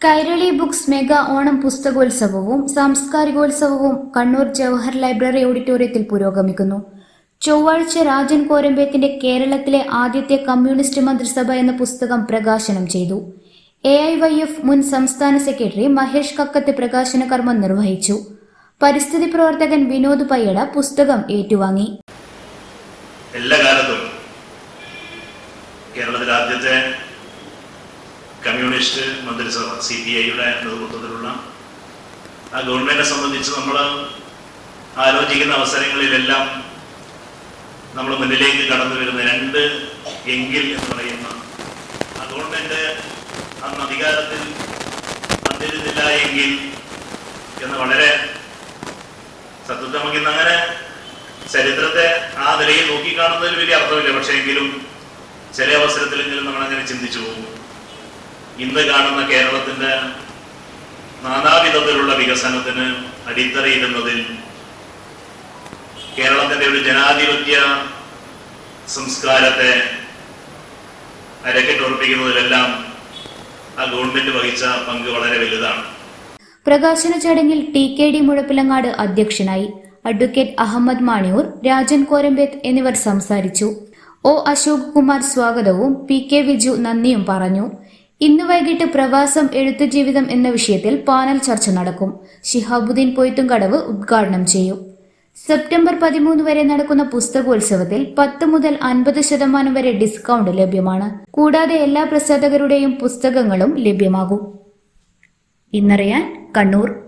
Kairali books mega Onam പുസ്തകോത്സവവും സാംസ്കാരികോത്സവവും Kannur Jawahar library ഓഡിറ്റോറിയത്തിൽ പുരോഗമിക്കുന്നു. ചൊവ്വാഴ്ച രാജൻ കോരമ്പേത്തിന്റെ കേരളത്തിലെ ആദ്യത്തെ കമ്മ്യൂണിസ്റ്റ് മന്ത്രിസഭ എന്ന പുസ്തകം പ്രകാശനം ചെയ്തു. എ ഐ വൈ എഫ് മുൻ സംസ്ഥാന സെക്രട്ടറി മഹേഷ് കക്കത്ത് പ്രകാശന കർമ്മം നിർവഹിച്ചു. പരിസ്ഥിതി പ്രവർത്തകൻ വിനോദ് പയ്യട പുസ്തകം ഏറ്റുവാങ്ങി. എല്ലാ കാലത്തും കേരളത്തിലെ ആദ്യത്തെ കമ്മ്യൂണിസ്റ്റ് മന്ത്രിസഭ സി പി ഐയുടെ നേതൃത്വത്തിലുള്ള ആ ഗവൺമെന്റിനെ സംബന്ധിച്ച് നമ്മൾ ആലോചിക്കുന്ന അവസരങ്ങളിലെല്ലാം നമ്മൾ മുന്നിലേക്ക് കടന്നു വരുന്ന രണ്ട് എങ്കിൽ എന്ന് പറയുന്ന ആ ഗവൺമെന്റ് അന്ന് അധികാരത്തിൽ വന്നിരുന്നില്ല എങ്കിൽ എന്ന് വളരെ സത്യത്തിൽ അങ്ങനെ ചരിത്രത്തെ ആ നിലയിൽ നോക്കിക്കാണുന്നതിൽ വലിയ അർത്ഥമില്ല. പക്ഷേ എങ്കിലും ചില അവസരത്തിലെങ്കിലും നമ്മൾ അങ്ങനെ ചിന്തിച്ചു പോകും. ഇന്ന് കാണുന്ന കേരളത്തിന്റെ നാനാവിധത്തിലുള്ള വികസനത്തിന് അടിത്തറയിടുന്നതിൽ കേരളത്തിന്റെ ഒരു ജനാധിപത്യ സംസ്കാരത്തെ അരക്കെട്ടുറപ്പിക്കുന്നതിലെല്ലാം ആ ഗവൺമെന്റ് വഹിച്ച പങ്ക് വളരെ വലുതാണ്. പ്രകാശന ചടങ്ങിൽ ടി കെ ഡി മുഴപ്പിലങ്ങാട് അധ്യക്ഷനായി അഡ്വക്കേറ്റ് അഹമ്മദ് മാണിയൂർ രാജൻ കോരമ്പേത്ത് എന്നിവർ സംസാരിച്ചു. ഒ അശോക് കുമാർ സ്വാഗതവും പി കെ വിജു നന്ദിയും പറഞ്ഞു. ഇന്ന് വൈകിട്ട് പ്രവാസം എഴുത്തു ജീവിതം എന്ന വിഷയത്തിൽ പാനൽ ചർച്ച നടക്കും. ശിഹാബുദ്ദീൻ പൊയ്ത്തുംകടവ് ഉദ്ഘാടനം ചെയ്യും. സെപ്റ്റംബർ പതിമൂന്ന് വരെ നടക്കുന്ന പുസ്തകോത്സവത്തിൽ പത്ത് മുതൽ അൻപത് ശതമാനം വരെ ഡിസ്കൗണ്ട് ലഭ്യമാണ്. കൂടാതെ എല്ലാ പ്രസാധകരുടെയും പുസ്തകങ്ങളും ലഭ്യമാകും. ഇന്നറിയാൻ കണ്ണൂർ